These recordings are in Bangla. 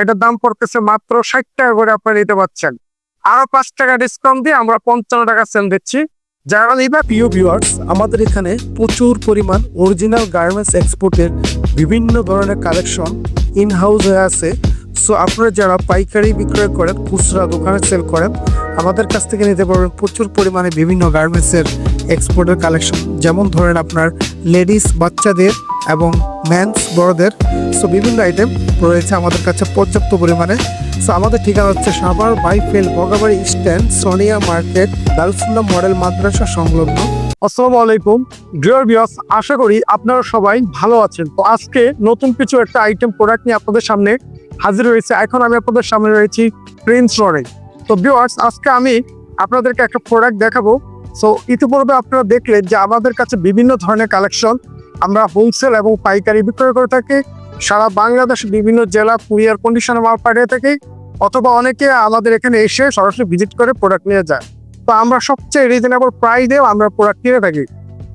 এটার দাম পড়তেছে মাত্র ষাট টাকা করে আপনি নিতে পারছেন আরও পাঁচ টাকা ডিসকাউন্ট দিয়ে আমরা পঞ্চান্ন টাকা সেল দিচ্ছি। আমাদের এখানে প্রচুর পরিমাণ অরিজিনাল গার্মেন্টস এক্সপোর্টের বিভিন্ন ধরনের কালেকশন ইন হাউস হয়ে আছে। সো আপনারা যারা পাইকারি বিক্রয় করেন, খুচরা দোকানে সেল করেন, আমাদের কাছ থেকে নিতে পারবেন প্রচুর পরিমাণে বিভিন্ন গার্মেন্টসের এক্সপোর্টের কালেকশন যেমন ধরেন আপনার লেডিস বাচ্চাদের এবং ম্যানস বড়দের সো বিভিন্ন আইটেম রয়েছে আমাদের কাছে পর্যাপ্ত পরিমাণে। সো আমাদের ঠিকানা হচ্ছে Savar Baipail Bogabari stand Sonia market, Darussullah model মাদ্রাসা সংলগ্ন। আসসালামু আলাইকুম। ডিয়ার বিয়াস আশা করি আপনারা সবাই ভালো আছেন। তো আজকে নতুন কিছু একটা আইটেম প্রোডাক্ট নিয়ে আপনাদের সামনে হাজির হয়েছে। এখন আমি আপনাদের সামনে রয়েছি প্রিন্স রডে তো বিয়ার্স আজকে আমি আপনাদেরকে একটা প্রোডাক্ট দেখাবো। সো ইতিপূর্বে আপনারা দেখলেন যে আমাদের কাছে বিভিন্ন ধরনের কালেকশন আমরা হোলসেল এবং পাইকারি বিক্রয় করে থাকি। সারা বাংলাদেশ বিভিন্ন জেলা কুরিয়ার কন্ডিশনে মাল পাঠিয়ে থাকি অথবা অনেকে আমাদের এখানে এসে সরাসরি ভিজিট করে প্রোডাক্ট নিয়ে যায়। তো আমরা সবচেয়ে রিজনেবল প্রাইসেও আমরা প্রোডাক্ট কিনে থাকি।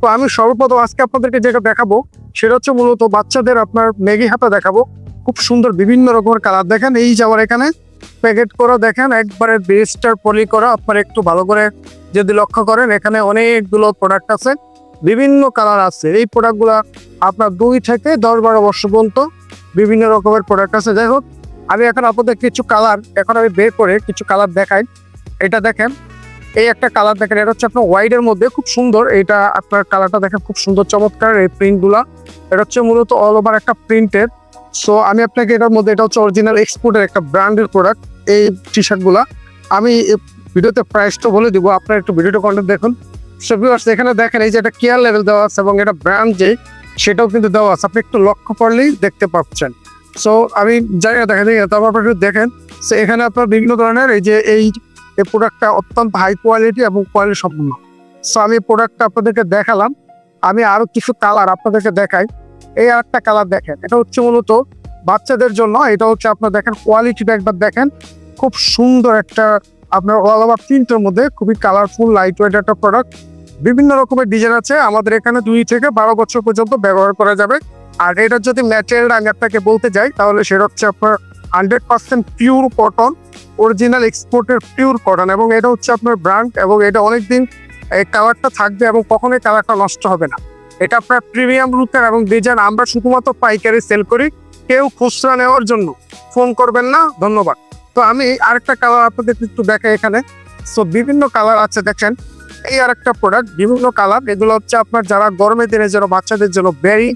তো আমি সর্বপ্রথম আজকে আপনাদেরকে যেটা দেখাবো, সেটা হচ্ছে মূলত বাচ্চাদের আপনার ম্যাগি হাতা দেখাবো। খুব সুন্দর বিভিন্ন রকমের কালার দেখেন, এই যে আমার এখানে প্যাকেট করা দেখেন, একবারে বেস্টার পলি করা, আপনার একটু ভালো করে যদি লক্ষ্য করেন, এখানে অনেকগুলো প্রোডাক্ট আছে, বিভিন্ন কালার আছে। এই প্রোডাক্টগুলো আপনার দুই থেকে দশ বারো বর্ষ পর্যন্ত বিভিন্ন রকমের প্রোডাক্ট আছে। যাই হোক, আমি এখন আপনাদের কিছু কালার এখন আমি বের করে কিছু কালার দেখাই। এটা দেখেন, এই একটা কালার দেখেন, এটা হচ্ছে আপনার হোয়াইট এর মধ্যে, খুব সুন্দর। এটা আপনার কালারটা দেখেন, খুব সুন্দর, চমৎকার এই প্রিন্টগুলা। এটা হচ্ছে মূলত অল ওভার একটা প্রিন্টের সো আমি আপনাকে এটার মধ্যে, এটা হচ্ছে অরিজিনাল এক্সপোর্টের একটা ব্র্যান্ডের প্রোডাক্ট এই টি শার্টগুলা আমি ভিডিওতে প্রাইসটা বলে দিব, আপনার একটু ভিডিওটা কন্টেন্ট দেখুন। সো ভিউয়ার্স এখানে দেখেন, এই যে একটা কেয়ার লেভেল দেওয়া আছে এবং এটা ব্র্যান্ড যে, সেটাও কিন্তু দেওয়া আছে। আপনি একটু লক্ষ্য করলেই দেখতে পাচ্ছেন। সো আমি জানি না দেখা যায় তারপর আপনি একটু দেখেন। সো এখানে আপনার বিভিন্ন ধরনের, এই যে, এই এই প্রোডাক্টটা অত্যন্ত হাই কোয়ালিটি এবং কোয়ালিটি সম্পূর্ণ সো আমি প্রোডাক্টটা আপনাদেরকে দেখালাম। আমি আরও কিছু কালার আপনাদেরকে দেখাই। এই আর একটা কালার দেখেন। এটা হচ্ছে মূলত বাচ্চাদের জন্য, এটা হচ্ছে আপনার দেখেন কোয়ালিটিটা একবার দেখেন। খুব সুন্দর একটা আপনার অল ওভার প্রিন্টের মধ্যে খুবই কালারফুল লাইট ওয়েট একটা প্রোডাক্ট বিভিন্ন রকমের ডিজাইন আছে, আমাদের এখানে দুই থেকে বারো বছর পর্যন্ত ব্যবহার করা যাবে। আর এটার যদি ম্যাটেরিয়াল আমি আপনাকে বলতে যাই, তাহলে সেটা হচ্ছে আপনার hundred percent pure cotton original এক্সপোর্টের পিওর কটন এবং এটা হচ্ছে আপনার ব্র্যান্ড এবং এটা অনেকদিন এই কালারটা থাকবে এবং কখনোই কালারটা নষ্ট হবে না। এটা আপনার প্রিমিয়াম রুটের এবং ডিজাইন আমরা শুধুমাত্র পাইকারি সেল করি কেউ খুচরা নেওয়ার জন্য। ফোন করবেন না, ধন্যবাদ। তো আমি আরেকটা কালার আপনাদের একটু দেখাই এখানে। সো বিভিন্ন কালার আছে, দেখেন। এই আরেকটা প্রোডাক্ট বিভিন্ন কালার এগুলো হচ্ছে আপনার যারা গরমের দিনে যেন বাচ্চাদের জন্য ভেরি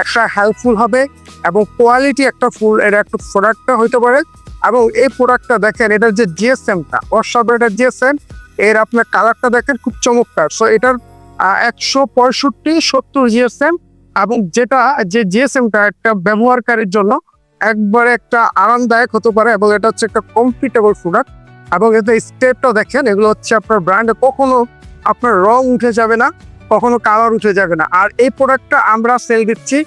একটা হেল্পফুল হবে এবং কোয়ালিটি একটা ফুল এটা একটা প্রোডাক্টটা হইতে পারে। এবং এই প্রোডাক্টটা দেখেন, এটার যে জিএসএমটা অসাধারণ এটার জিএসএম এর আপনার কালারটা দেখেন, খুব চমৎকার। সো এটার একশো পঁয়ষট্টি, সত্তর জিএসএম এবং যেটা যে জিএসএমটা একটা ব্যবহারকারীর জন্য একবারে একটা আরামদায়ক হতে পারে এবং এটা হচ্ছে একটা কমফিটেবল প্রোডাক্ট এবং এতে স্টেপটা দেখেন, এগুলো হচ্ছে আপনার ব্র্যান্ডে কখনো আপনার রং উঠে যাবে না, কখনো কালার উঠে যাবে না। আর এই প্রোডাক্টটা আমরা সেল দিচ্ছি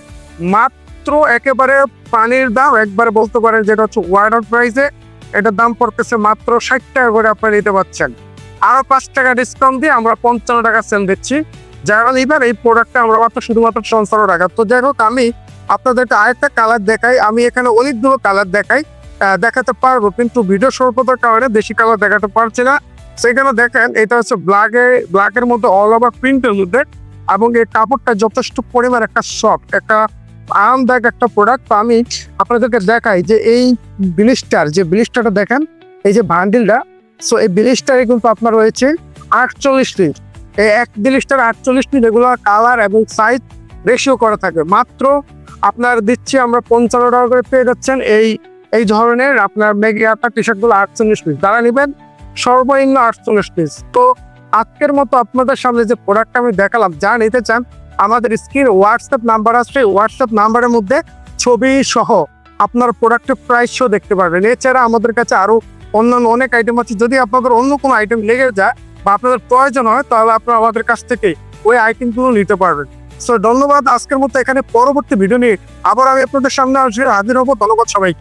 মাত্র একেবারে পানির দাম, একবারে বলতে পারেন যেটা হচ্ছে ওয়ার্ড প্রাইসে এটার দাম পড়তেছে মাত্র ষাট টাকা করে আপনারা নিতে পারছেন। আরও পাঁচ টাকা ডিসকাউন্ট দিয়ে আমরা পঞ্চান্ন টাকা সেল দিচ্ছি। যারা নিবেন এই প্রোডাক্টটা আমরা মাত্র শুধুমাত্র পঞ্চান্ন টাকা তো যাই হোক, আমি আপনাদেরকে আরেকটা কালার দেখাই। আমি এখানে অনেকগুলো কালার দেখাই। দেখাতে পারব, কিন্তু ভিডিও স্বল্পতার কারণে বেশি কালার দেখাতে পারছি না। সেখানে দেখেন, এটা হচ্ছে ব্ল্যাকে ব্ল্যাকের মধ্যে অল ওভার প্রিন্টের মধ্যে এবং এই কাপড়টা যথেষ্ট পরিমাণ একটা সফট একটা আরামদায়ক একটা প্রোডাক্ট আমি আপনাদেরকে দেখাই যে এই ব্লিস্টার, যে ব্লিস্টারটা দেখেন, এই যে বান্ডিলটা সো এই ব্লিস্টারে কিন্তু আপনার রয়েছে আটচল্লিশ পিস এই এক ব্লিস্টার আটচল্লিশ পিস এগুলো কালার এবং সাইজ রেশিও করা থাকে। মাত্র আপনার দিচ্ছি আমরা পঞ্চান্ন টাকা করে পেয়ে যাচ্ছেন এই এই ধরনের আপনার মেগি আপনার টি শার্টগুলো আটচল্লিশ পিস যারা নেবেন, সর্বনিম্ন আটচল্লিশ পিস তো আজকের মতো আপনাদের সামনে যে প্রোডাক্টটা আমি দেখালাম, যা নিতে চান, আমাদের স্ক্রিন হোয়াটসঅ্যাপ নাম্বার আসছে হোয়াটসঅ্যাপ নাম্বারের মধ্যে ছবি সহ আপনার প্রোডাক্টের প্রাইস শো দেখতে পারবেন। এছাড়া আমাদের কাছে আরও অন্যান্য অনেক আইটেম আছে। যদি আপনাদের অন্য কোনো আইটেম লেগে যায় বা আপনাদের প্রয়োজন হয়, তাহলে আপনারা আমাদের কাছ থেকে ওই আইটেমগুলো নিতে পারবেন। সো ধন্যবাদ। আজকের মতো এখানে পরবর্তী ভিডিও নিয়ে আবার আমি আপনাদের সামনে আসলে হাজির হব। ধন্যবাদ সবাই